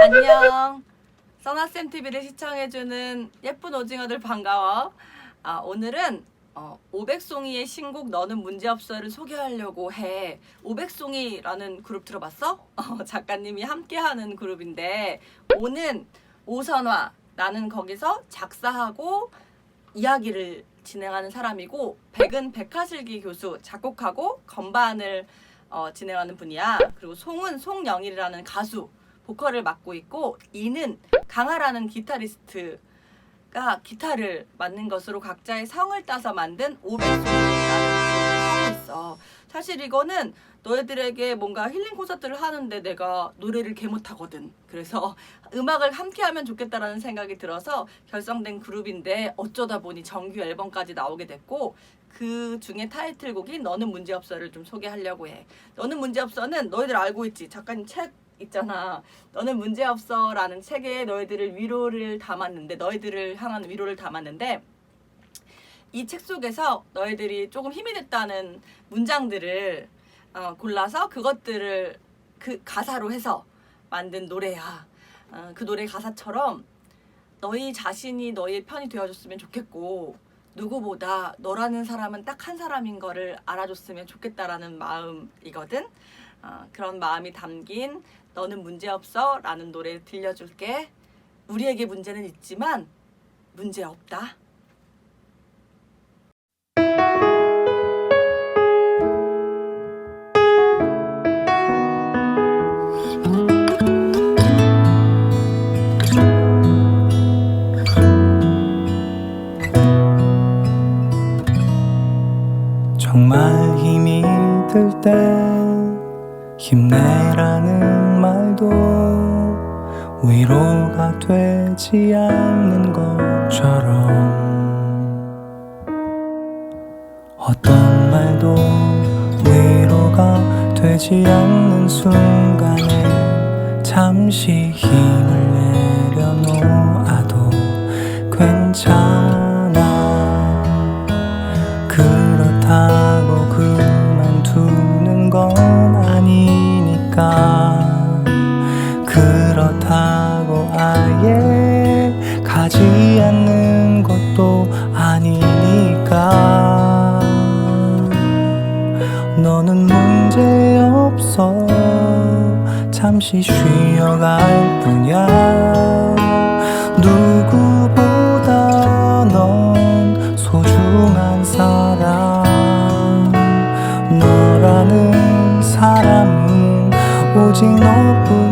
안녕. 써나쌤 TV를 시청해주는 예쁜 오징어들 반가워. 아, 오늘은 어, 오백송이의 신곡 너는 문제없어를 소개하려고 해. 오백송이라는 그룹 들어봤어? 어, 작가님이 함께하는 그룹인데 오는 오선화 나는 거기서 작사하고 이야기를 진행하는 사람이고 백은 백하슬기 교수 작곡하고 건반을 어, 진행하는 분이야. 그리고 송은 송영일이라는 가수 보컬을 맡고 있고 이는 강하라는 기타리스트가 기타를 맡는 것으로 각자의 성을 따서 만든 오백송이라는 있어. 사실 이거는 너희들에게 뭔가 힐링 콘서트를 하는데 내가 노래를 개 못하거든. 그래서 음악을 함께 하면 좋겠다라는 생각이 들어서 결성된 그룹인데 어쩌다 보니 정규 앨범까지 나오게 됐고 그 중에 타이틀곡이 너는 문제없어를 좀 소개하려고 해. 너는 문제없어는 너희들 알고 있지. 작가님 책 있잖아. 너는 문제없어 라는 책에 너희들을 위로를 담았는데 너희들을 향한 위로를 담았는데 이 책 속에서 너희들이 조금 힘이 됐다는 문장들을 어, 골라서 그것들을 그 가사로 해서 만든 노래야. 어, 그 노래 가사처럼 너희 자신이 너의 편이 되어줬으면 좋겠고 누구보다 너라는 사람은 딱 한 사람인 거를 알아줬으면 좋겠다라는 마음이거든. 어, 그런 마음이 담긴 너는 문제없어 라는 노래 들려줄게. 우리에게 문제는 있지만 문제 없다. 정말 힘이 들때 힘내라는 말도 위로가 되지 않는 것처럼 어떤 말도 위로가 되지 않는 순간에 잠시 힘을 내려놓아도 괜찮아. 그렇다고 그만두는 건 않을까 그렇다고 아예 가지 않는 것도 아니니까. 너는 문제 없어. 잠시 쉬어갈 뿐이야. 누구보다 넌 소중한 사람. 如今诺不